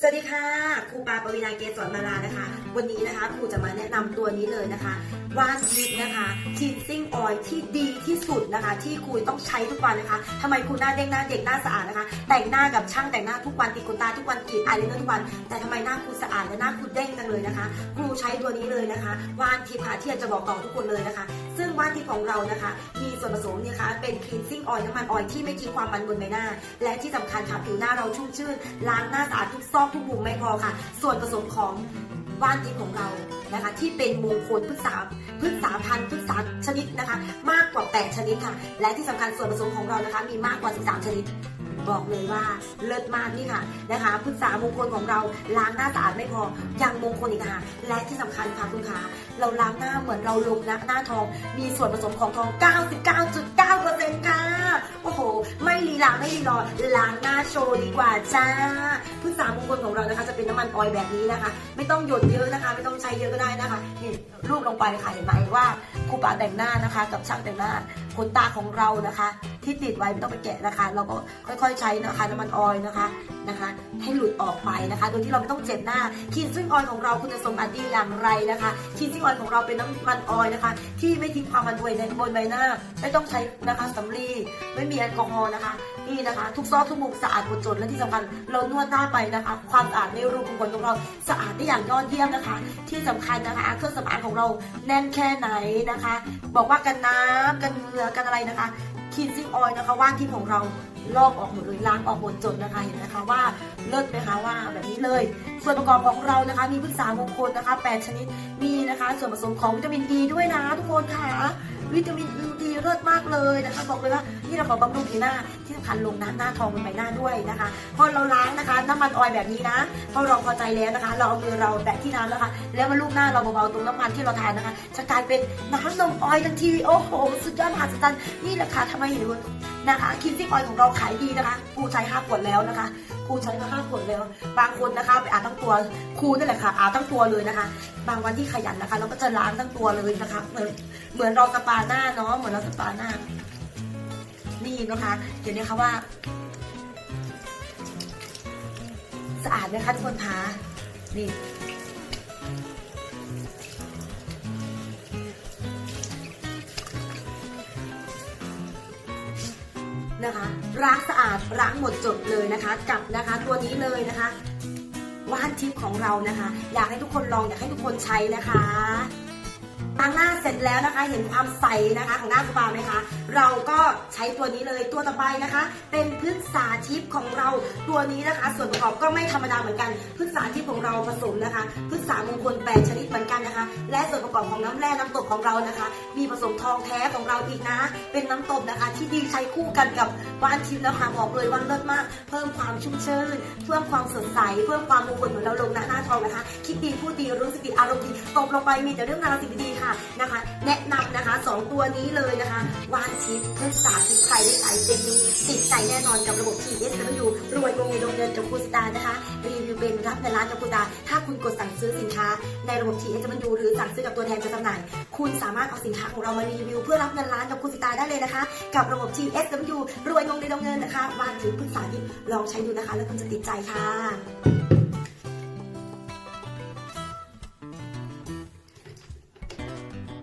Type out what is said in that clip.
สวัสดีค่ะครูปาปวีนาเกศรมาลานะคะ วันนี้นะคะครูจะมาแนะนำตัวนี้เลยนะคะว่านทิพย์นะคะทีนซิ่งออยที่ดีที่สุดนะคะ ที่ครูต้องใช้ทุกวันนะคะทำไมครูหน้าเด้งหน้าเด็กหน้าสะอาดนะคะ แต่งหน้ากับช่างแต่งหน้าทุกวันติดขนตาทุกวันกรีดอายไลเนอร์ทุกวัน แต่ทำไมหน้าครูสะอาดและหน้าครูเด้งจังเลยนะคะ ครูใช้ตัวนี้เลยนะคะว่านทิพย์ค่ะที่จะบอกต่อทุกคนเลยนะคะ ซึ่ง ว่านทิพย์ของเรานะคะ มีส่วนผสมเนี่ยคะเป็นคลีนซิ่งออยล์น้ำมันออยล์ที่ไม่ทิ้งความมันบนใบหน้า และที่สำคัญค่ะผิวหน้าเราชุ่มชื่น ล้างหน้าสะอาดทุกซอกทุกมุมไม่พอค่ะ ส่วนผสมของว่านทิพย์ของเรานะคะที่เป็นมงคลพฤกษาพฤกษาพันธุ์พฤกษาชนิดนะคะ มากกว่า 8 ชนิดค่ะ และที่สำคัญส่วนผสมของเรานะคะ มีมากกว่า 13 ชนิด บอกเลยว่าเลิศมากนี่ค่ะนะคะพฤกษามงคลของเราล้างหน้าสะอาดไม่พอยังมงคลอีกค่ะและที่สำคัญค่ะคุณขาเราล้างหน้าเหมือนเราลงนะหน้าทอง มีส่วนผสมของทอง 99.9%ค่ะโอ้โห ไม่ลีลาไม่ลีรอล้างหน้าโชว์ดีกว่าจ้าพฤกษามงคลของเรานะคะ จะเป็นน้ำมันออยแบบนี้นะคะ ไม่ต้องหยดเยอะนะคะ ไม่ต้องใช้เยอะก็ได้นะคะนี่รูปลงไปค่ะเห็นไหมว่าครูปาแต่งหน้านะคะ กับช่างแต่งหน้าขนตาของเรานะคะ ที่ติดไว้ไม่ต้องไปแกะนะคะ เราก็ค่อยๆใช้นะคะน้ำมันออยนะคะนะคะ ให้หลุดออกไปนะคะ โดยที่เราไม่ต้องเจ็บหน้าคีนซิ่งออยของเราคุณสมบัติดีอย่างไรนะคะคีนซิ่งออยของเราเป็นน้ำมันออยนะคะ ที่ไม่ทิ้งความมันบวยในบนใบหน้า ไม่ต้องใช้นะคะสำลีไม่มีแอลกอฮอล์นะคะนี่นะคะ ทุกซอกทุกมุมสะอาดหมดจดและที่สำคัญเรานวดหน้าไปนะคะ ความสะอาดในรูขุมขนของเราสะอาดได้อย่างยอดเยี่ยมนะคะ ที่สำคัญนะคะเครื่องสำอางของเราแน่นแค่ไหนนะคะ บอกว่ากันน้ำกันเหงื่อกันอะไรนะคะคีนซิ่งออยล์นะคะว่านที่ของเราลอกออกหมดเลยล้างออกหมดจดนะคะเห็นไหมคะว่าเลิศไหมคะว่าแบบนี้เลย ส่วนประกอบของเรานะคะ มีพฤกษามงคลนะคะ 8 ชนิดมีนะคะ ส่วนผสมของวิตามินดีด้วยนะทุกคนค่ะ วิตามินดีเลิศมากเลยนะคะบอกเลยว่านี่เราบอบำรุงผิวหน้าที่สำคัญลงน้ำหน้าทองบนใบหน้าด้วยนะคะพอเราล้างนะคะน้ำมันออยแบบนี้นะพอเราพอใจแล้วนะคะ เราเอามือเราแตะที่น้ำแล้วค่ะแล้วมาลูบหน้าเราเบาๆตรงน้ำมันที่เราทานนะคะจะกลายเป็นน้ำนมออยทันทีโอ้โหสุดยอดมหัศจรรย์นี่แหละค่ะทำไมเห็นว่า นะคะคินซิ่ออยของเราขายดีนะคะครูใช้ห้าขวดแล้วนะคะครูใช้มาห้าขวดแล้ว บางคนนะคะไปอาบทั้งตัวครูนั่นแหละค่ะอาบทั้งตัวเลยนะคะ บางวันที่ขยันนะคะ เราก็จะล้างทั้งตัวเลยนะคะเหมือนเหมือนเราสปาหน้าเนาะเหมือนเราสปาหน้า นี่นะคะเห็นไหมคะว่า สะอาดไหมคะทุกคนคะนี่ นะคะล้างสะอาดล้างหมดจดเลยนะคะกับนะคะตัวนี้เลยนะคะว่านทิปของเรานะคะ อยากให้ทุกคนลองอยากให้ทุกคนใช้นะคะ ล้างหน้าเสร็จแล้วนะคะ เห็นความใสนะคะของหน้าคุณปาไหมคะ เราก็ใช้ตัวนี้เลยตัวต่อไปนะคะ เป็นพฤกษาทิพของเราตัวนี้นะคะ ส่วนประกอบก็ไม่ธรรมดาเหมือนกันพฤกษาทิพของเราผสมนะคะพฤกษามงคลแปดชนิดเหมือนกันนะคะ และส่วนประกอบของน้ำแร่น้ำตกของเรานะคะ มีผสมทองแท้ของเราอีกนะ เป็นน้ำตกนะคะ ที่ดีใช้คู่กันกับว่านทิพย์นะคะบอกเลยว่าเลิศมาก เพิ่มความชุ่มชื่นเพิ่มความสดใสเพิ่มความมงคลเหมือนเราลงหน้าหน้าทองนะคะ คิดดีพูดดีรู้สึกดีอารมณ์ดีตบลงไปมีแต่เรื่องราวสิ่งดีๆค่ะนะคะ แนะนำนะคะสองตัวนี้เลยนะคะวานทิพย์พฤกษาทิพย์ใครได้ใช้เซ็ตนี้ติดใจแน่นอนกับระบบ TS แล้วอยู่รวยงงในโรงเรียนกับครูสตานะคะ รีวิวเป็นรับในร้านกับครูสตาถ้าคุณกดสั่งซื้อสินค้า ในระบบ TS จะมันอยู่หรือสั่งซื้อกับตัวแทนจะจำหน่าย คุณสามารถเอาสินค้าของเรามารีวิว เพื่อรับเงินร้านกับครูสตาได้เลยนะคะ กับระบบ TS รวยงงในโรงเรียนนะคะวานทิพย์พฤกษาทิพย์ลองใช้ดูนะคะ แล้วคุณจะติดใจค่ะ